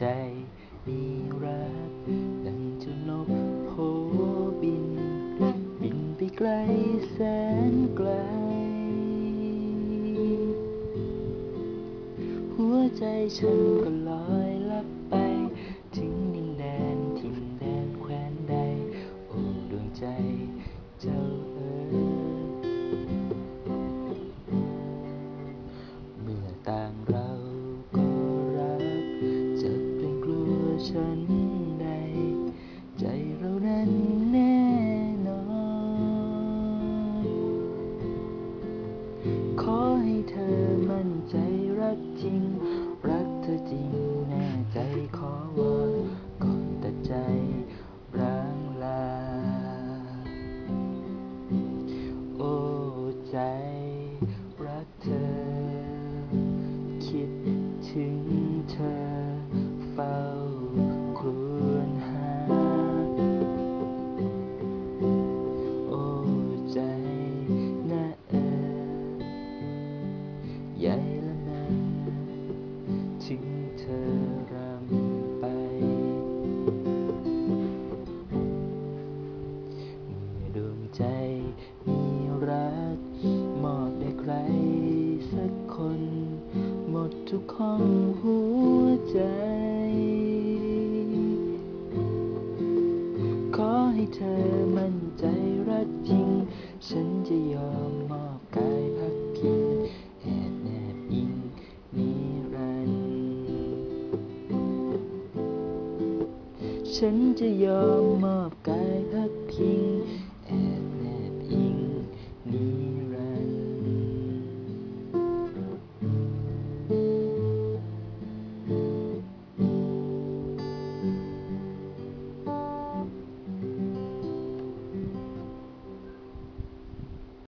ใจมีรักดังจ้านกโผบิน บินไปไกลแสนไกล หัวใจฉันก็ลอยลับไป ลัวฉันใด ใจเรานั้นแน่นอน ขอให้เธอมั่นใจรักจริง อรำไป เมื่อดวงใจมีรัก มอบให้ใครสักคน หมดทุกห้องหัวใจ ขอให้เธอมั่นใจรักจริง ฉันจะยอม ฉันจะยอมมอบกายพักพิงแอบแน